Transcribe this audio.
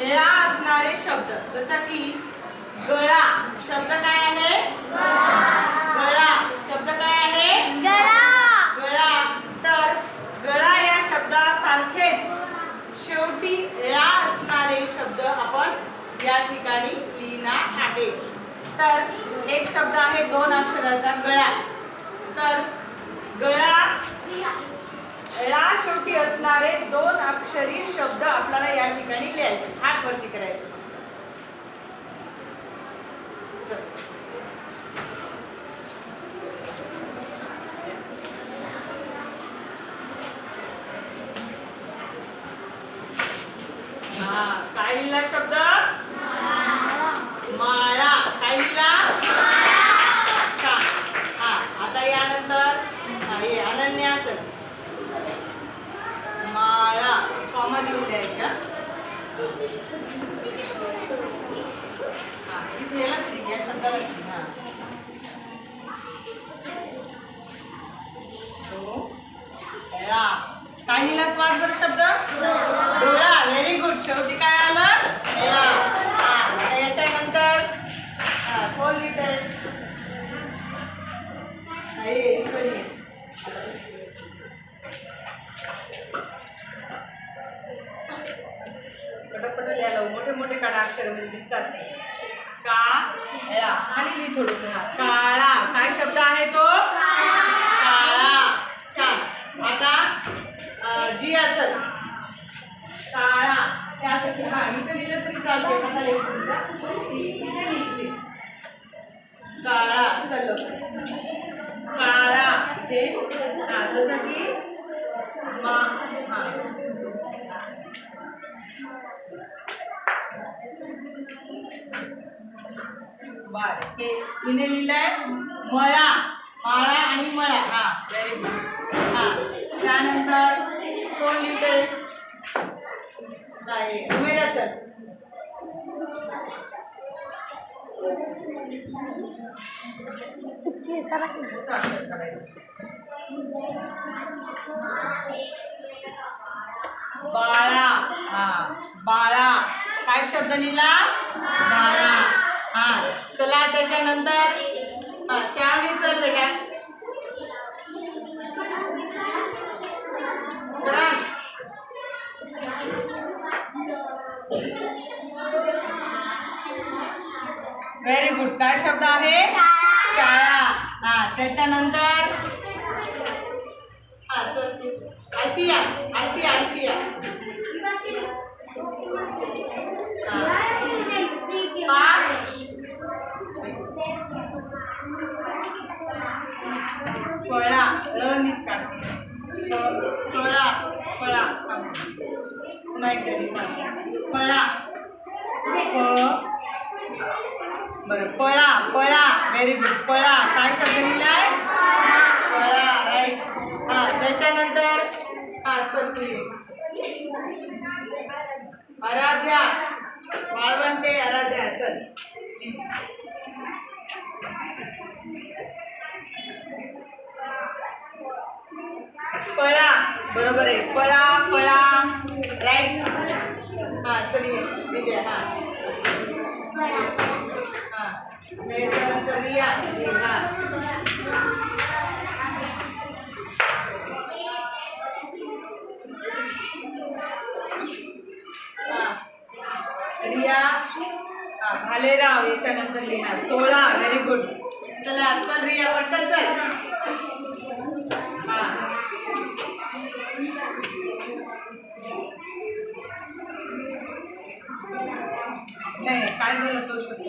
ळा असणारे शब्द. जसं की गळा. शब्द काय आहे? गळा. शब्द काय आहे? गळा. तर गळा या शब्दासारखेच शेवटी ळा असणारे शब्द आपण या ठिकाणी लिहिणार आहे. तर एक शब्द आहे दोन अक्षराचा गळा. तर गळा ळा शेवटी असणारे दोन अक्षरी शब्द आपल्याला या ठिकाणी लिहायचे. हात वरती करायचं. काय लिहिला शब्द? माळा. काय लिहिला? छान. हा आता यानंतर हा, अनन्याचं माळा कॉमा लिहून द्यायच्या हा, इथे यालाच लिह, या शब्दाला लिह, हा. तो, ळा. काय लिहिला स्वाद शब्द डोळा व्हेरी गुड शेवटी काय आलं याच्यानंतर खोल लिहिते मोठे मोठे काळा अक्षर म्हणजे दिसतात ते. काळा खाली लिही थोडस हा. काळा. काय शब्द आहे तो? काळा. छान. आता जी असल काळा. त्यासाठी हा इथे लिहिलं तरी चालते आता लिहि तुमच्या इथे काळा. चल काळा. हे हा जसं की मा हा. बर हे हिने लिहिलंय मळा माळा आणि मळा. हा व्हेरी गुड हा त्यानंतर कोण लिहिते काय उमेदाचं. करायचं बाळा हा बाळा. काय शब्द लिहिला? बाळा. त्याच्यानंतर हा, श्रावणी बेटा व्हेरी गुड काय शब्द आहे? शाळा. हा त्याच्यानंतर हा चल तू. फळा ळ नीट काढ फळा फळा पुन्हा एकदा नीट फळा बरं फळा फळा व्हेरी गुड फळा काय शब्द लिहिलाय? फळा राईट हां त्याच्यानंतर हां चल तू ये. आराध्या. वाळवंटे आराध्या चल. फळा. बरोबर आहे. फळा फळा. राईट हा चल ये. आहे हा. त्याच्यानंतर रिया. हा. रिया. हा भालेराव याच्यानंतर लिहा सोळा. व्हेरी गुड चला चल रिया पटकन चल. नाही काय झालं तो शब्द?